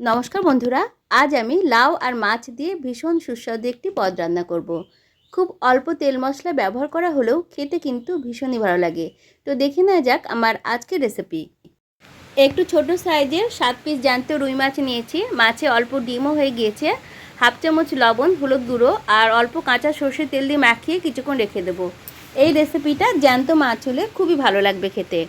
নমস্কার বন্ধুরা, আজ আমি লাউ আর মাছ দিয়ে ভীষণ সুস্বাদু একটি পদ রান্না করব। খুব অল্প তেল মশলা ব্যবহার করা হলেও খেতে কিন্তু ভীষণই ভালো লাগে। তো দেখে নেওয়া যাক আমার আজকের রেসিপি একটু ছোট সাইজের সাত পিস জ্যান্ত রুই মাছ নিয়েছি। মাছে অল্প ডিমও হয়ে গিয়েছে। হাফ চামচ লবণ, হলুদ গুঁড়ো আর অল্প কাঁচা সর্ষের তেল দিয়ে মাখিয়ে কিছুক্ষণ রেখে দেবো। এই রেসিপিটা জ্যান্ত মাছ হলে খুবই ভালো লাগবে খেতে।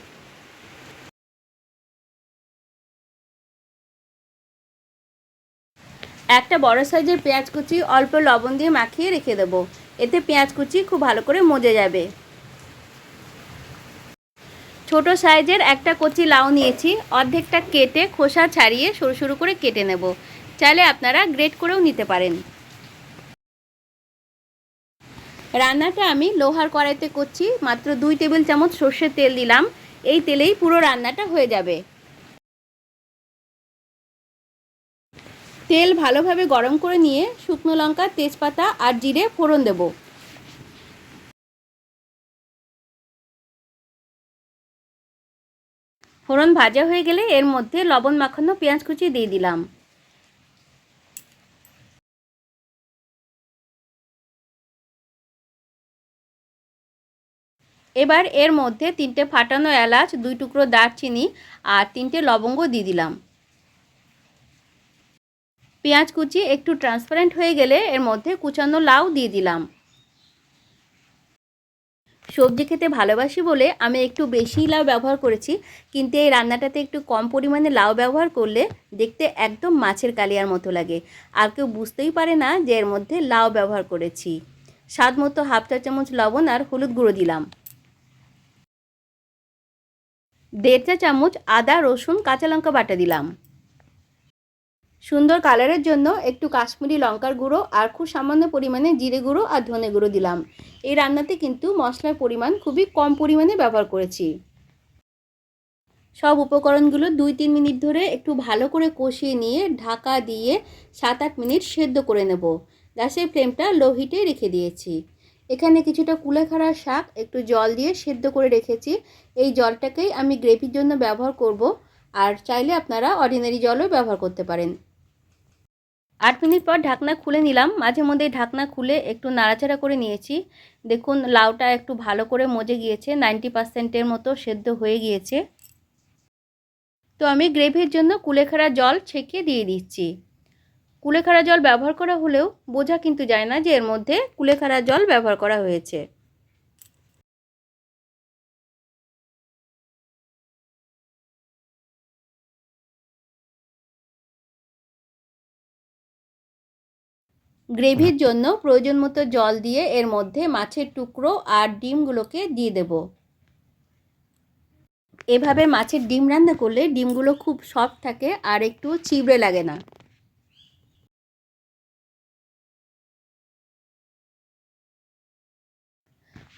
একটা বড় সাইজের পেঁয়াজ কুচি অল্প লবণ দিয়ে মাখিয়ে রেখে দেবো। এতে পেঁয়াজ কুচি খুব ভালো করে মজে যাবে। ছোট সাইজের একটা কচি লাউ নিয়েছি, অর্ধেকটা কেটে খোসা ছাড়িয়ে সরু সরু করে কেটে নেব। চাইলে আপনারা গ্রেট করেও নিতে পারেন। রান্নাটা আমি লোহার কড়াইতে করছি, মাত্র দুই টেবিল চামচ সর্ষের তেল দিলাম। এই তেলেই পুরো রান্নাটা হয়ে যাবে। তেল ভালোভাবে গরম করে নিয়ে শুকনো লঙ্কা, তেজপাতা আর জিরে ফোড়ন দেব। ফোড়ন ভাজা হয়ে গেলে এর মধ্যে লবণ, মাখানো পেঁয়াজ কুচি দিয়ে দিলাম। এবার এর মধ্যে তিনটে ফাটানো এলাচ, দুই টুকরো দারচিনি আর তিনটে লবঙ্গ দিয়ে দিলাম। পেঁয়াজ কুচি একটু ট্রান্সপারেন্ট হয়ে গেলে এর মধ্যে কুচানো লাউ দিয়ে দিলাম। সবজি খেতে ভালোবাসি বলে আমি একটু বেশি লাউ ব্যবহার করেছি, কিন্তু এই রান্নাটাতে একটু কম পরিমাণে লাউ ব্যবহার করলে দেখতে একদম মাছের কালিয়ার মতো লাগে। আর কেউ বুঝতেই পারে না যে এর মধ্যে লাউ ব্যবহার করেছি। স্বাদ মতো হাফ চা চামচ লবণ আর হলুদ গুঁড়ো দিলাম। দেড় চা চামচ আদা, রসুন, কাঁচা লঙ্কা বাটা দিলাম। সুন্দর কালারের জন্য একটু কাশ্মীরি লঙ্কার গুঁড়ো আর খুব সামান্য পরিমাণে জিরে গুঁড়ো আর ধনে গুঁড়ো দিলাম। এই রান্নাতে কিন্তু মশলার পরিমাণ খুবই কম পরিমাণে ব্যবহার করেছি। সব উপকরণগুলো দুই তিন মিনিট ধরে একটু ভালো করে কষিয়ে নিয়ে ঢাকা দিয়ে সাত আট মিনিট সেদ্ধ করে নেব। গ্যাসের ফ্লেমটা লো হিটে রেখে দিয়েছি। এখানে কিছুটা কুলেখাড়া শাক একটু জল দিয়ে সেদ্ধ করে রেখেছি। এই জলটাকেই আমি গ্রেভির জন্য ব্যবহার করব। আর চাইলে আপনারা অর্ডিনারি জলও ব্যবহার করতে পারেন। আট মিনিট পর ঢাকনা খুলে নিলাম। মাঝে মধ্যে ঢাকনা খুলে একটু নাড়াচাড়া করে নিয়েছি। দেখুন, লাউটা একটু ভালো করে মজে গিয়েছে, নাইনটি পার্সেন্টের মতো সেদ্ধ হয়ে গিয়েছে। তো আমি গ্রেভির জন্য কুলেখাড়া জল ছেঁকে দিয়ে দিচ্ছি। কুলেখাড়া জল ব্যবহার করা হলেও বোঝা কিন্তু যায় না যে এর মধ্যে কুলেখাড়া জল ব্যবহার করা হয়েছে। গ্রেভির জন্য প্রয়োজন মতো জল দিয়ে এর মধ্যে মাছের টুকরো আর ডিমগুলোকে দিয়ে দেব। এভাবে মাছের ডিম রান্না করলে ডিমগুলো খুব সফট থাকে আর একটু চিবড়ে লাগে না।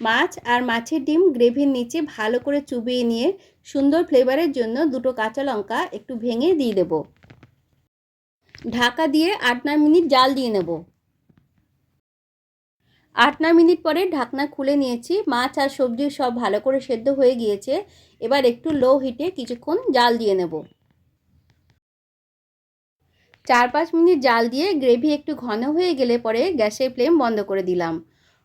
মাছ আর মাছের ডিম গ্রেভির নিচে ভালো করে চুবিয়ে নিয়ে সুন্দর ফ্লেভারের জন্য দুটো কাঁচা লঙ্কা একটু ভেঙে দিয়ে দেব। ঢাকা দিয়ে আট নয় মিনিট জাল দিয়ে নেব। আট নয় মিনিট পরে ঢাকনা খুলে নিয়েছি। মাছ আর সবজি সব ভালো করে সেদ্ধ হয়ে গিয়েছে। এবার একটু লো হিটে কিছুক্ষণ জাল দিয়ে নেব। চার পাঁচ মিনিট জাল দিয়ে গ্রেভি একটু ঘন হয়ে গেলে পরে গ্যাসের ফ্লেম বন্ধ করে দিলাম।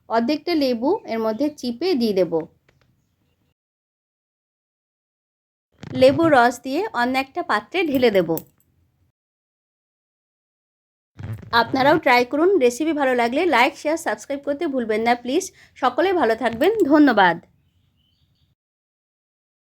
অর্ধেকটা লেবু এর মধ্যে চিপে দিয়ে দেব। লেবু রস দিয়ে অন্য একটা পাত্রে ঢেলে দেব। আপনারাও ট্রাই করুন। রেসিপি ভালো লাগলে লাইক শেয়ার সাবস্ক্রাইব করতে ভুলবেন না প্লিজ সকলে ভালো থাকবেন। ধন্যবাদ।